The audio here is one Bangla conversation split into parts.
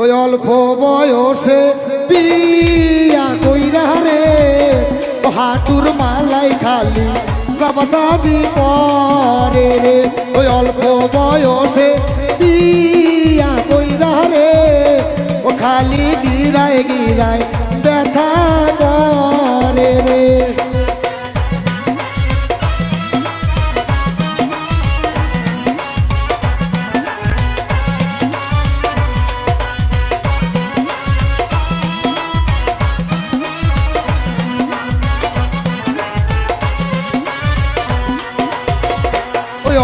ওই অল্প বয়সে বিয়া কইরা রে, হাটুর মালাই খালি সাবাদাবি করে রে। ওই অল্প বয়সে বিয়া কইরা রে, ও খালি গিরায় গিরায়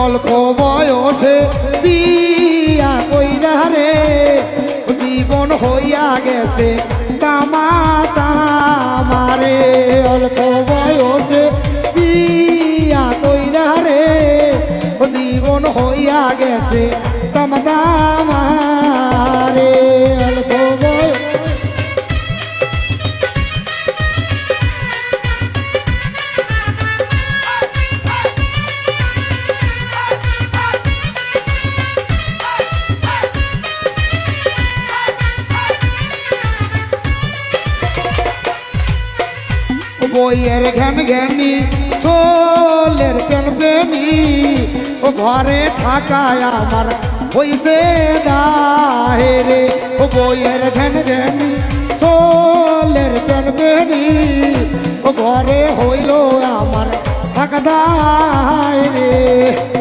অল্প বয়সে বিয়া কইরা রে, জীবন হইয়া গেছে তামা তামারে অল্প বয়সে বিয়া কইরা রে, জীবন হইয়া গেছে তামা বইয়ের ঘ্যান ঘ্যানি সোলের প্যান প্রেমী। ও ঘরে থাকায় আমার হইছে দাহেরে ও বইয়ের ঘ্যান ঘ্যানি সোলের কেন প্রেমী। ও ঘরে হইল আমার থাকা দায় রে।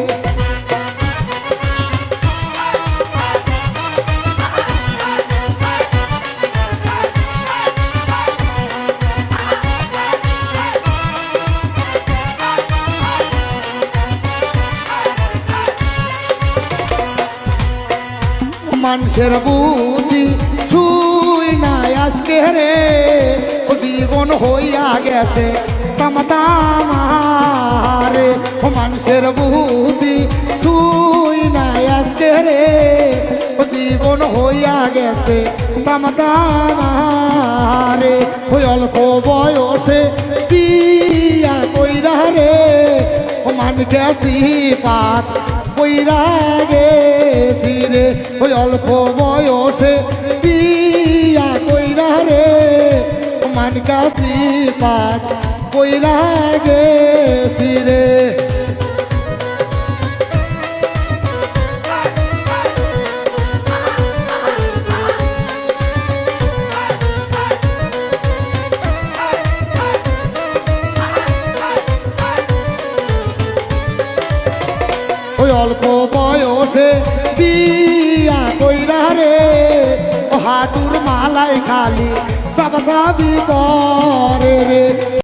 মানুষের বুদ্ধি ছুই নাই আজকে রে। ও জীবন হইয়া গেছে তামাতামারে ও মানুষের বুদ্ধি ছুই নাই আজকে রে। ও জীবন হইয়া গেছে তামাতামারে ওই অল্প বয়সে বিয়া কইরা রে। ও মান গেছি পাত কইরা রে ওই অল্প বয়সে বিয়া কইরা রে মানকাশি মান পাত কইরা গেছি রে। অল্প বয়সে বিয়া কইরা রে ও হাতুর মালাই খালি সব সাবি করে রে।